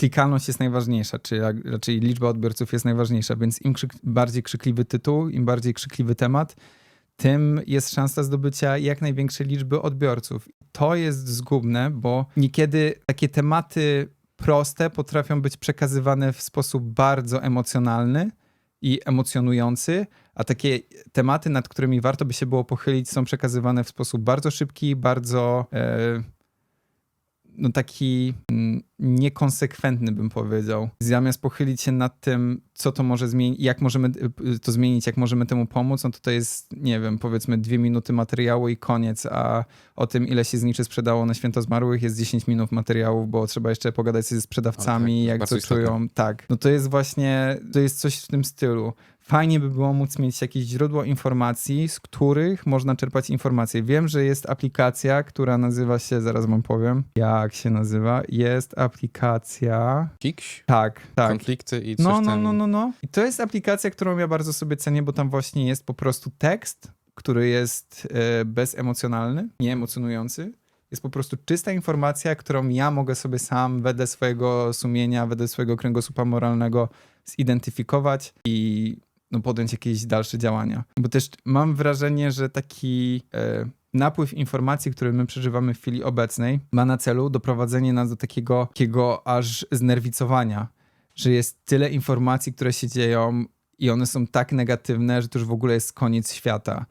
klikalność jest najważniejsza, czy raczej liczba odbiorców jest najważniejsza, więc im krzyk, bardziej krzykliwy tytuł, im bardziej krzykliwy temat, tym jest szansa zdobycia jak największej liczby odbiorców. To jest zgubne, bo niekiedy takie tematy proste potrafią być przekazywane w sposób bardzo emocjonalny i emocjonujący, a takie tematy, nad którymi warto by się było pochylić, są przekazywane w sposób bardzo szybki, bardzo e, no taki mm, niekonsekwentny, bym powiedział. Zamiast pochylić się nad tym, co to może zmienić, jak możemy y, to zmienić, jak możemy temu pomóc, no to to jest, nie wiem, powiedzmy dwie minuty materiału i koniec, a o tym, ile się zniczy sprzedało na Święto Zmarłych jest 10 minut materiałów, bo trzeba jeszcze pogadać się ze sprzedawcami, jak to czują. Tak, no to jest właśnie, to jest coś w tym stylu. Fajnie by było móc mieć jakieś źródło informacji, z których można czerpać informacje. Wiem, że jest aplikacja, która nazywa się, zaraz wam powiem, jak się nazywa. Jest aplikacja. Kiks, Tak, tak. konflikty i coś No, no, no, no, no. I to jest aplikacja, którą ja bardzo sobie cenię, bo tam właśnie jest po prostu tekst, który jest e, bezemocjonalny, nieemocjonujący. Jest po prostu czysta informacja, którą ja mogę sobie sam wedle swojego sumienia, wedle swojego kręgosłupa moralnego zidentyfikować i no, podjąć jakieś dalsze działania. Bo też mam wrażenie, że taki e, napływ informacji, który my przeżywamy w chwili obecnej, ma na celu doprowadzenie nas do takiego, takiego aż znerwicowania, że jest tyle informacji, które się dzieją i one są tak negatywne, że to już w ogóle jest koniec świata.